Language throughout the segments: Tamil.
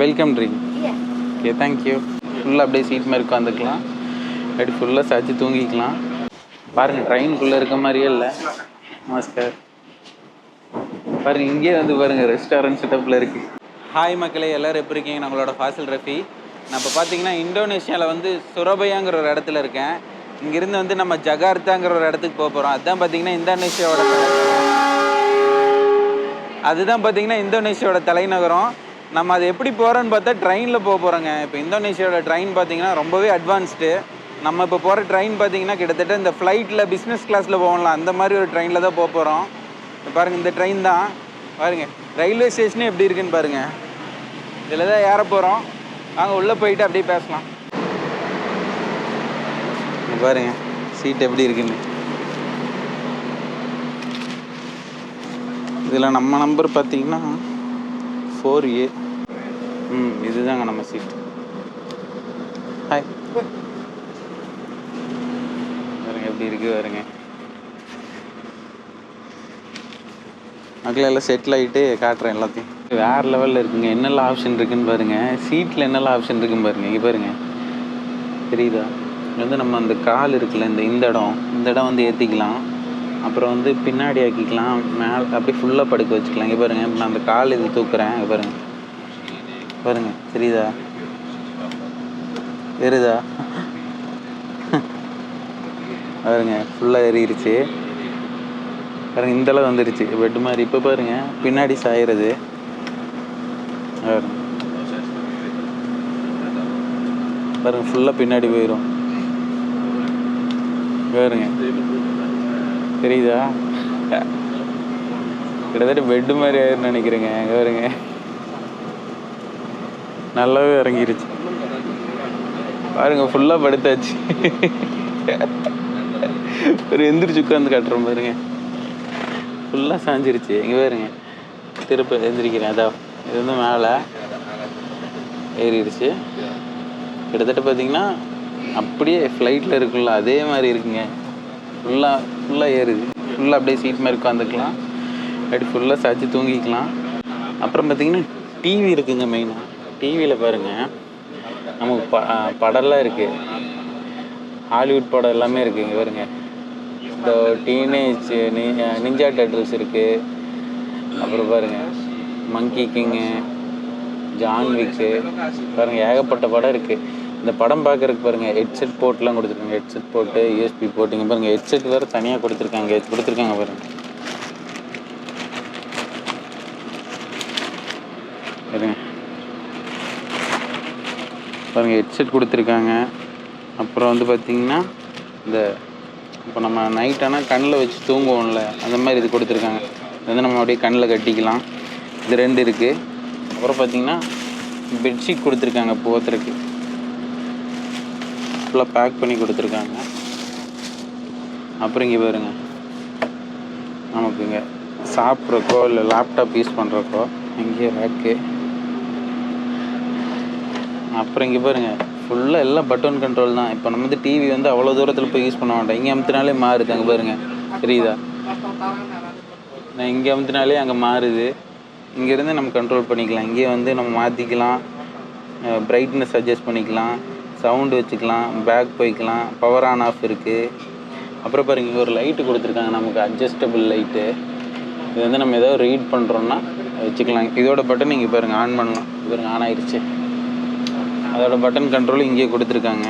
Welcome Yeah. ஓகே தேங்க்யூ ஃபுல்லாக அப்படியே சீட் மாதிரி உட்காந்துக்கலாம். அப்படி ஃபுல்லாக சாச்சு தூங்கிக்கலாம். பாருங்கள் ட்ரெயின்குள்ளே இருக்க மாதிரியே இல்லை. நமஸ்கார் பாருங்க இங்கேயே வந்து பாருங்கள் ரெஸ்டாரண்ட் செட்டப்பில் இருக்குது ஹாய் மக்களே எல்லோரும் எப்படி இருக்கீங்க? நம்மளோட ஃபாசில் ரஃபி. நான் இப்போ பார்த்தீங்கன்னா இந்தோனேஷியாவில் வந்து சுரபயாங்கிற ஒரு இடத்துல இருக்கேன். இங்கேருந்து வந்து நம்ம ஜகார்த்தாங்கிற ஒரு இடத்துக்கு போக போகிறோம் அதுதான் பார்த்தீங்கன்னா இந்தோனேஷியாவோட அதுதான் பார்த்தீங்கன்னா இந்தோனேஷியாவோட தலைநகரம். நம்ம அது எப்படி போகிறோன்னு பார்த்தா ட்ரெயினில் போக போகிறோங்க இப்போ இந்தோனேஷியாவோட ட்ரெயின் பார்த்தீங்கன்னா ரொம்பவே அட்வான்ஸ்டு நம்ம இப்போ போகிற ட்ரெயின் பார்த்தீங்கன்னா கிட்டத்தட்ட இந்த ஃப்ளைட்டில் பிஸ்னஸ் கிளாஸில் போகலாம் அந்த மாதிரி ஒரு ட்ரெயினில் தான் போக போகிறோம் பாருங்கள் இந்த ட்ரெயின் தான். பாருங்கள் ரயில்வே ஸ்டேஷனே எப்படி இருக்குன்னு பாருங்கள் இதில் தான் ஏற போகிறோம் நாங்கள் உள்ளே போயிட்டு அப்படியே பேசலாம். பாருங்கள் பாருங்க சீட் எப்படி இருக்குன்னு. இதில் நம்ம நம்பர் பார்த்தீங்கன்னா ஃபோர் ஏ ம் இதுதாங்க நம்ம சீட் ஹாய் வருங்க எப்படி இருக்கு பாருங்க. மக்கள் எல்லாம் செட்டில் ஆகிட்டு காட்டுறேன் எல்லாத்தையும். வேறு லெவலில் இருக்குங்க. என்னெல்லாம் ஆப்ஷன் இருக்குன்னு பாருங்கள் சீட்டில் என்னெல்லாம் ஆப்ஷன் இருக்குன்னு பாருங்க. இங்கே பாருங்க. தெரியுதா? இது வந்து நம்ம அந்த கால் இருக்குல்ல இந்த இந்த இடம். இந்த இடம் வந்து ஏற்றிக்கலாம் அப்புறம் வந்து பின்னாடி ஆக்கிக்கலாம். மேலே அப்படியே ஃபுல்லாக படுக்க வச்சுக்கலாம். இங்கே பாருங்கள் நான் அந்த கால் இது தூக்குறேன். இங்கே பாருங்கள் பாருங்க தெரியுதா? தெரியுதா பாருங்க ஃபுல்லாக ஏறிடுச்சு பாருங்க இந்த அளவு வந்துருச்சு. பெட் மாதிரி. இப்போ பாருங்க பின்னாடி சாயிறது. பாருங்க. ஃபுல்லாக பின்னாடி போயிடும் பாருங்க. தெரியுதா? கிட்டத்தட்ட பெட்டு மாதிரி ஆயிருன்னு நினைக்கிறேங்க. பாருங்க. நல்லாவே இறங்கிருச்சு. பாருங்க ஃபுல்லாக படுத்தாச்சு. ஒரு எந்திரிச்சு உட்காந்து காட்டுறோம் பாருங்க ஃபுல்லாக சாஞ்சிருச்சு. எங்கே பாருங்க. திருப்ப எந்திரிக்கிறேன். அதான் இது வந்து மேலே ஏறிடுச்சு. கிட்டத்தட்ட பார்த்தீங்கன்னா அப்படியே ஃப்ளைட்டில் இருக்குல்ல அதே மாதிரி இருக்குங்க. ஃபுல்லாக ஃபுல்லாக ஏறுது. ஃபுல்லாக அப்படியே சீட் மாதிரி உட்காந்துக்கலாம் அப்படி ஃபுல்லாக சாச்சு தூங்கிக்கலாம். அப்புறம் பார்த்திங்கன்னா டிவி இருக்குங்க மெயினாக டிவியில் பாருங்கள் நமக்கு ப படம்லாம் இருக்குது ஹாலிவுட் படம் எல்லாமே இருக்குது இங்கே பாருங்க. இந்த டீனேஜ் நிஞ்சா டேட்டில்ஸ் இருக்குது அப்புறம் பாருங்கள் மங்கி கிங்கு ஜான் விக்கு பாருங்கள் ஏகப்பட்ட படம் இருக்குது இந்த படம் பார்க்கறதுக்கு பாருங்கள் ஹெட்செட் போர்ட்லாம் கொடுத்துருக்காங்க. ஹெட்செட் போட்டு யூஎஸ்பி போட்டுங்க பாருங்கள் ஹெட்செட் வேறு தனியாக கொடுத்துருக்காங்க. கொடுத்துருக்காங்க பாருங்கள் இருங்க பாருங்கள் ஹெட்செட் கொடுத்துருக்காங்க. அப்புறம் வந்து பார்த்தீங்கன்னா இந்த இப்போ நம்ம நைட் ஆனால் கண்ணில் வச்சு தூங்குவோம்ல அந்த மாதிரி இது கொடுத்துருக்காங்க. இது வந்து நம்ம அப்படியே கண்ணில் கட்டிக்கலாம். இது ரெண்டு இருக்குது அப்புறம் பார்த்தீங்கன்னா பெட்ஷீட் கொடுத்துருக்காங்க போத்துறதுக்கு. ஃபுல்லாக பேக் பண்ணி கொடுத்துருக்காங்க. அப்புறம் இங்கே பாருங்க. நமக்கு இங்கே சாப்பிட்றக்கோ இல்லை லேப்டாப் யூஸ் பண்ணுறக்கோ இங்கேயே ரேக்கு அப்புறம் இங்கே பாருங்கள் ஃபுல்லாக எல்லாம் பட்டன் கண்ட்ரோல் தான். இப்போ நம்ம வந்து டிவி வந்து அவ்வளோ தூரத்தில் போய் யூஸ் பண்ண மாட்டோம். இங்கே அமுத்தினாலே மாறுது அங்கே பாருங்கள் தெரியுதா? நான் இங்கே அமுத்தினாலே அங்கே மாறுது. இங்கேருந்து நம்ம கண்ட்ரோல் பண்ணிக்கலாம். இங்கே வந்து நம்ம மாற்றிக்கலாம் பிரைட்னஸ் அட்ஜஸ்ட் பண்ணிக்கலாம். சவுண்டு வச்சுக்கலாம். பேக் போய்க்கலாம். பவர் ஆன் ஆஃப் இருக்குது அப்புறம் பாருங்க இங்கே ஒரு லைட்டு கொடுத்துருக்காங்க. நமக்கு அட்ஜஸ்டபிள் லைட்டு இது வந்து நம்ம ஏதாவது ரீட் பண்ணுறோன்னா வச்சுக்கலாம். இதோட பட்டன் இங்கே பாருங்கள் ஆன் பண்ணலாம். பாருங்கள் ஆன் ஆயிடுச்சு. அதோட பட்டன் கண்ட்ரோல் இங்கேயே கொடுத்துருக்காங்க.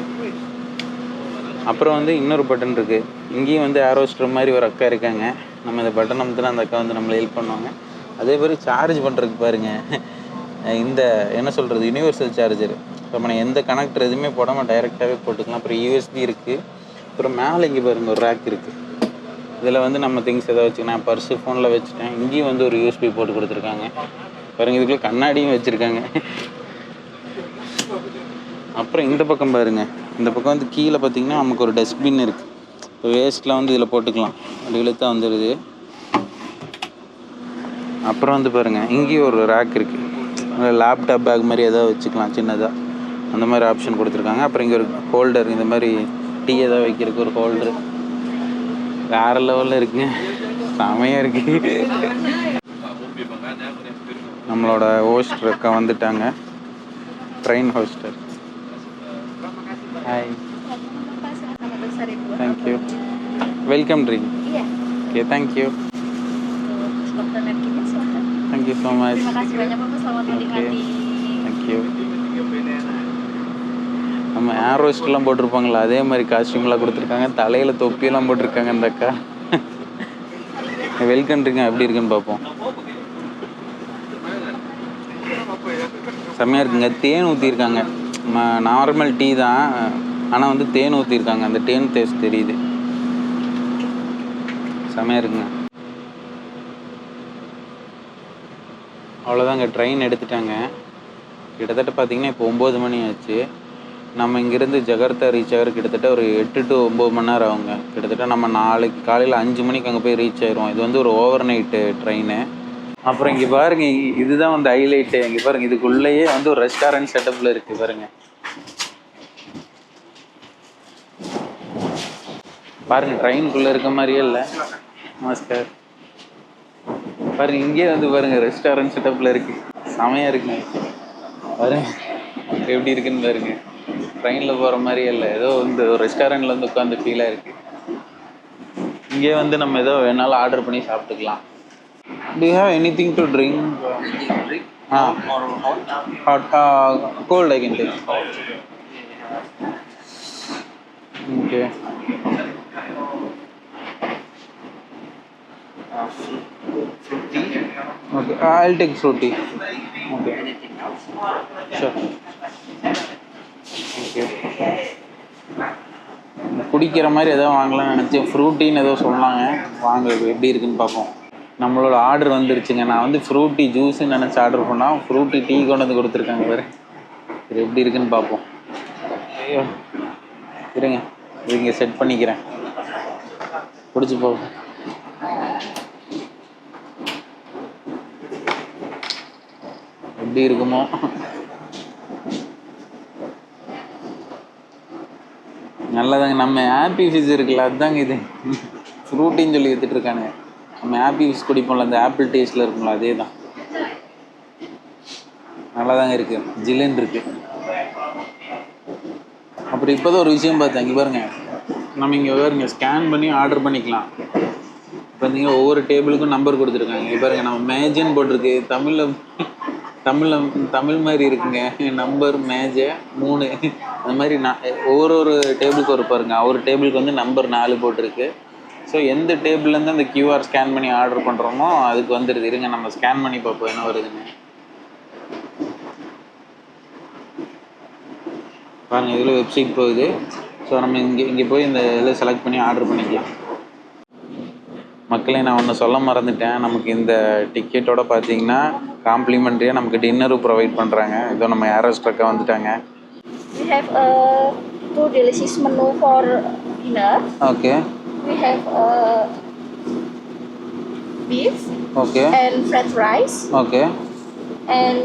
அப்புறம் வந்து இன்னொரு பட்டன் இருக்குது இங்கேயும் வந்து ஆரோஸ்டர் மாதிரி ஒரு அக்கா இருக்காங்க. நம்ம இந்த பட்டன் அமுத்துனா அந்த அக்கா வந்து நம்மளை ஹெல்ப் பண்ணுவாங்க. அதே மாதிரி சார்ஜ் பண்ணுறதுக்கு பாருங்கள் இந்த என்ன சொல்கிறது யூனிவர்சல் சார்ஜர் இப்போ நம்ம எந்த கனெக்டர் எதுவுமே போடாமல் டைரெக்டாகவே போட்டுக்கலாம். அப்புறம் யூஎஸ்பி இருக்குது அப்புறம் மேலே இங்கே பாருங்க ஒரு ரேக் இருக்குது இதில் வந்து நம்ம திங்ஸ் எதாவது வச்சுக்கணும் பர்ஸு ஃபோனில் வச்சுட்டேன். இங்கேயும் வந்து ஒரு யூஎஸ்பி போட்டு கொடுத்துருக்காங்க. பாருங்க இதுக்குள்ளே கண்ணாடியும் வச்சுருக்காங்க. அப்புறம் இந்த பக்கம் பாருங்க. இந்த பக்கம் வந்து கீழே பார்த்தீங்கன்னா நமக்கு ஒரு டஸ்ட்பின் இருக்குது இப்போ வேஸ்ட்லாம் வந்து இதில் போட்டுக்கலாம். அப்படி இழுத்தா வந்துடுது அப்புறம் வந்து பாருங்க இங்கேயும் ஒரு ரேக் இருக்குது லேப்டாப் பேக் மாதிரி ஏதாவது வச்சுக்கலாம் சின்னதாக அந்த மாதிரி ஆப்ஷன் கொடுத்துருக்காங்க. அப்புறம் இங்கே ஒரு ஹோல்டர் இந்த மாதிரி டீ ஏதாவது வைக்கிறதுக்கு ஒரு ஹோல்டர் வேறு லெவலில் இருக்குங்க. செமையாக இருக்கு. நம்மளோட ஹோஸ்ட் அக்கா வந்துட்டாங்க. Train ஹோஸ்டர் hi. Thank you welcome Iya. Okay thank you dokter napkinnya silahkan. Thank you so much Oke. menikmati. Thank you நம்ம ஏர் ரோஸ்ட்லாம் போட்டிருப்பாங்களா? அதே மாதிரி காஸ்டியூம்லாம் கொடுத்துருக்காங்க. தலையில் தொப்பியெல்லாம் போட்டிருக்காங்க இந்த அக்கா. வெல்கம் ட்ரிங்க் எப்படி இருக்குன்னு பார்ப்போம். செம்மையாக இருக்குங்க. தேன் ஊற்றிருக்காங்க நார்மல் டீ தான். ஆனால் வந்து தேன் ஊற்றிருக்காங்க அந்த தேன் டேஸ்ட் தெரியுது. செமையாக இருக்குங்க. அவ்வளோதாங்க ட்ரெயின் எடுத்துட்டாங்க. கிட்டத்தட்ட பார்த்தீங்கன்னா இப்போ ஒம்பது மணி ஆச்சு. நம்ம இங்கேருந்து ஜகர்த்தா ரீச் ஆகிற கிட்டத்தட்ட ஒரு எட்டு டு ஒம்பது மணி நேரம் ஆகுங்க. கிட்டத்தட்ட நம்ம நாளைக்கு காலையில் அஞ்சு மணிக்கு அங்கே போய் ரீச் ஆயிரும் இது வந்து ஒரு ஓவர் நைட்டு ட்ரெயினு அப்புறம் இங்கே பாருங்க இ- இதுதான் வந்து ஹைலைட்டு இங்கே பாருங்க இதுக்குள்ளேயே வந்து ஒரு ரெஸ்டாரண்ட் செட்டப்பில் இருக்குது பாருங்க. பாருங்க ட்ரெயினுக்குள்ளே இருக்க மாதிரியே இல்லை. நமஸ்கார் பாருங்க இங்கே வந்து பாருங்க ரெஸ்டாரண்ட் செட்டப்பில் இருக்கு. செமையா இருக்குங்க. பாருங்க எப்படி இருக்குன்னு பாருங்க. ட்ரெயினில் போகிற மாதிரியே இல்லை. ஏதோ வந்து ஒரு ரெஸ்டாரண்ட்ல வந்து உட்காந்து ஃபீலாக இருக்கு. இங்கே வந்து நம்ம ஏதோ வேணாலும் ஆர்டர் பண்ணி சாப்பிட்டுக்கலாம். To have any thing to drink cold I can okay okay I'll take Frooti okay sure okay குடிக்கிற மாதிரி ஏதோ வாங்கலாம்னு நினச்சேன். ஃப்ரூட்டின்னு ஏதோ சொன்னாங்க. வாங்க எப்படி இருக்குன்னு பார்ப்போம். நம்மளோட ஆர்டர் வந்துருச்சுங்க. நான் வந்து ஃப்ரூட்டி ஜூஸ்ன்னு நினச்சி ஆர்டர் பண்ணால் ஃப்ரூட்டி டீ கொண்டு வந்து கொடுத்துருக்காங்க பாரு. இது எப்படி இருக்குன்னு பார்ப்போம் ஐயோ. இருங்க. இது இங்கே செட் பண்ணிக்கிறேன். பிடிச்சி போ எப்படி இருக்குமோ. நல்லதாங்க. நம்ம ஆப்பி ஃபிஸ் இருக்குல்ல அதுதாங்க இது. ஃப்ரூட்டின்னு சொல்லி எடுத்துட்டு இருக்கானுங்க. நம்ம ஆப்பி யூஸ் குடிப்போம்ல அந்த ஆப்பிள் டேஸ்ட்டில் இருக்கும்ல அதே தான் நல்லாதாங்க இருக்கு. ஜில்லுன்னு இருக்கு. அப்புறம் இப்போதான் ஒரு விஷயம் பார்த்தேன். இங்கே பாருங்க. நம்ம இங்கே பாருங்க ஸ்கேன் பண்ணி ஆர்டர் பண்ணிக்கலாம். இப்போ நீங்கள் ஒவ்வொரு டேபிளுக்கும் நம்பர் கொடுத்துருக்காங்க. இங்கே பாருங்க நம்ம மேஜன்னு போட்டிருக்கு. தமிழில் தமிழில் தமிழ் மாதிரி இருக்குங்க. நம்பர் மேஜ மூணு. அந்த மாதிரி நான் ஒவ்வொரு ஒரு டேபிளுக்கு ஒரு பாருங்க. ஒரு டேபிளுக்கு வந்து நம்பர் நாலு போட்டிருக்கு. ஸோ எந்த டேபிள்லேருந்து அந்த கியூஆர் ஸ்கேன் பண்ணி ஆர்டர் பண்ணுறோமோ அதுக்கு வந்துடுது இருங்க நம்ம ஸ்கேன் பண்ணி பார்ப்போம் என்ன வருதுன்னு. பாருங்க இதில் வெப்சைட் போகுது. ஸோ நம்ம இங்கே இங்கே போய் இந்த இதில் செலக்ட் பண்ணி ஆர்டர் பண்ணிக்கலாம். மக்களே நான் ஒன்று சொல்ல மறந்துட்டேன். நமக்கு இந்த டிக்கெட்டோட பார்த்தீங்கன்னா காம்ப்ளிமெண்ட்ரியாக நமக்கு டின்னரும் ப்ரொவைட் பண்ணுறாங்க இதோ நம்ம ஏரோஸ்ட்ரக்காக வந்துட்டாங்க. We have a two delicious menu for dinner. Okay we have a beef okay. and fried rice Okay. and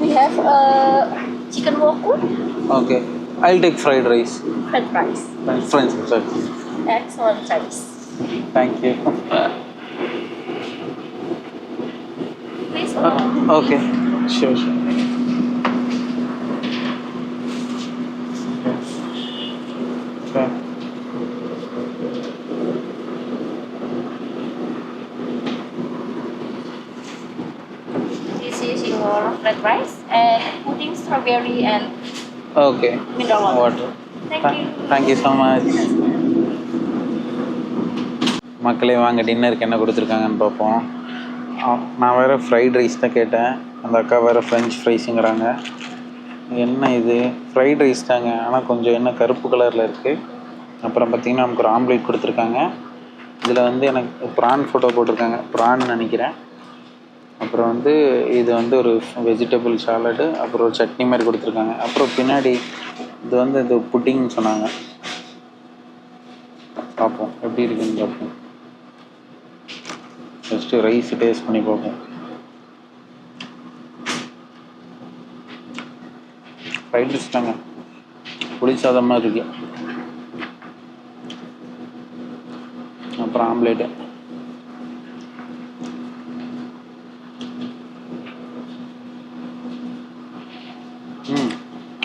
we have a chicken woku Okay. I'll take fried rice. fried rice French fries. excellent choice Thank you. please Uh, okay. Sure, sure. Strawberry and okay mineral water. Water Thank you. Thank you so much மக்களே வாங்க டின்னருக்கு என்ன கொடுத்துருக்காங்கன்னு பார்ப்போம். நான் வேறு ஃப்ரைட் ரைஸ் தான் கேட்டேன். அந்த அக்கா வேறு ஃப்ரெஞ்ச் ஃப்ரைஸுங்கிறாங்க என்ன இது? ஃப்ரைட் ரைஸ் தாங்க. ஆனால் கொஞ்சம் என்ன கருப்பு கலரில் இருக்குது அப்புறம் பார்த்தீங்கன்னா நமக்கு ஒரு ஆம்லேட் கொடுத்துருக்காங்க. இதில் வந்து எனக்கு ப்ரான் ஃபோட்டோ போட்டிருக்காங்க. ப்ரான் நினைக்கிறேன். அப்புறம் வந்து இது வந்து ஒரு வெஜிடபிள் சாலடு அப்புறம் ஒரு சட்னி மாதிரி கொடுத்துருக்காங்க. அப்புறம் பின்னாடி இது வந்து இது புட்டிங்னு சொன்னாங்க. பார்ப்போம் எப்படி இருக்குன்னு பார்ப்போம். ஃபஸ்ட்டு ரைஸ் டேஸ்ட் பண்ணி பார்ப்போம். ஃப்ரைட் ரைஸ் தாங்க. புளி சாதம் மாதிரி இருக்கு. அப்புறம் ஆம்லேட்டு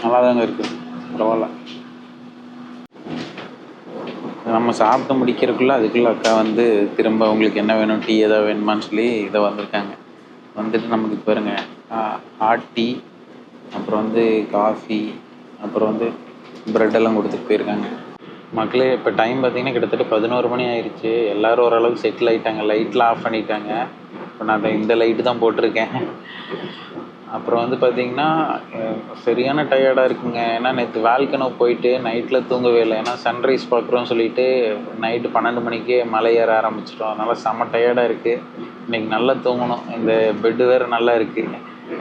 நல்லா தாங்க இருக்குது பரவாயில்ல. நம்ம சாப்பிட்டு முடிக்கிறதுக்குள்ள அதுக்குள்ள அக்கா வந்து திரும்ப உங்களுக்கு என்ன வேணும் டீ ஏதாவது வேணுமான்னு சொல்லி இதை வந்திருக்காங்க. வந்துட்டு நமக்கு பாருங்க ஹாட் டீ அப்புறம் வந்து காஃபி அப்புறம் வந்து ப்ரெட்டெல்லாம் எல்லாம் கொடுத்துட்டு போயிருக்காங்க. மக்களே இப்போ டைம் பார்த்தீங்கன்னா கிட்டத்தட்ட பதினோரு மணி ஆயிடுச்சு எல்லாரும் ஓரளவுக்கு செட்டில் ஆயிட்டாங்க. லைட்லாம் ஆஃப் பண்ணிட்டாங்க. இப்போ நான் இந்த- லைட்டு தான் போட்டிருக்கேன். அப்புறம் வந்து பார்த்தீங்கன்னா சரியான டயர்டாக இருக்குங்க. ஏன்னா நேற்று வேல்கனோ போயிட்டு நைட்டில் தூங்கவே இல்லை. ஏன்னா சன்ரைஸ் பார்க்குறோன்னு சொல்லிட்டு நைட்டு பன்னெண்டு மணிக்கே மலை ஏற ஆரம்பிச்சிட்டோம். அதனால் செம்ம டயர்டாக இருக்குது இன்றைக்கி நல்லா தூங்கணும். இந்த பெட்டு வேறு நல்லா இருக்குது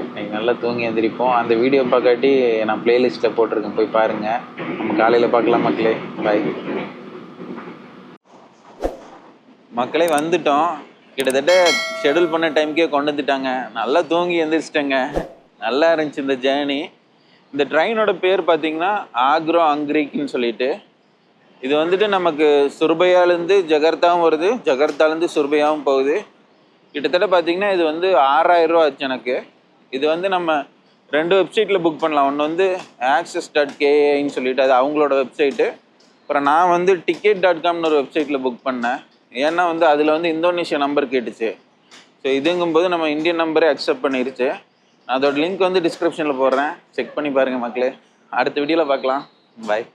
இன்னைக்கு நல்லா தூங்கி எந்திரிப்போம். அந்த வீடியோ பார்க்காட்டி நான் ப்ளேலிஸ்ட்டில் போட்டிருக்கேன். போய் பாருங்கள் நம்ம காலையில் பார்க்கலாம் மக்களே. பாய் மக்களே வந்துட்டோம். கிட்டத்தட்ட ஷெடியூல் பண்ண டைம்க்கே கொண்டு வந்துட்டாங்க. நல்லா தூங்கி எந்திரிச்சிட்டேங்க. நல்லா இருந்துச்சு இந்த ஜேர்னி இந்த ட்ரெயினோட பேர் பார்த்தீங்கன்னா ஆக்ரோ அங்க்ரிக்னு சொல்லிட்டு. இது வந்துட்டு நமக்கு சுர்பையாலேருந்து ஜகர்த்தாவும் வருது. ஜகர்த்தாலேருந்து சுர்பையாவும் போகுது. கிட்டத்தட்ட பார்த்தீங்கன்னா இது வந்து ஆறாயிரம் ரூபா ஆச்சு எனக்கு. இது வந்து நம்ம ரெண்டு வெப்சைட்டில் புக் பண்ணலாம். ஒன்று வந்து ஆக்சஸ் டாட் கேஏன்னு சொல்லிட்டு அது அவங்களோட வெப்சைட்டு அப்புறம் நான் வந்து டிக்கெட் டாட் காம்னு ஒரு வெப்சைட்டில் புக் பண்ணேன். ஏன்னா வந்து அதில் வந்து இந்தோனேஷியா நம்பர் கேட்டுச்சு. ஸோ இதுங்கும்போது நம்ம இந்தியன் நம்பரே அக்செப்ட் பண்ணிருச்சு. நான் அதோட லிங்க் வந்து டிஸ்கிரிப்ஷனில் போடுறேன். செக் பண்ணி பாருங்கள் மக்களே. அடுத்த வீடியோவில் பார்க்கலாம். பாய்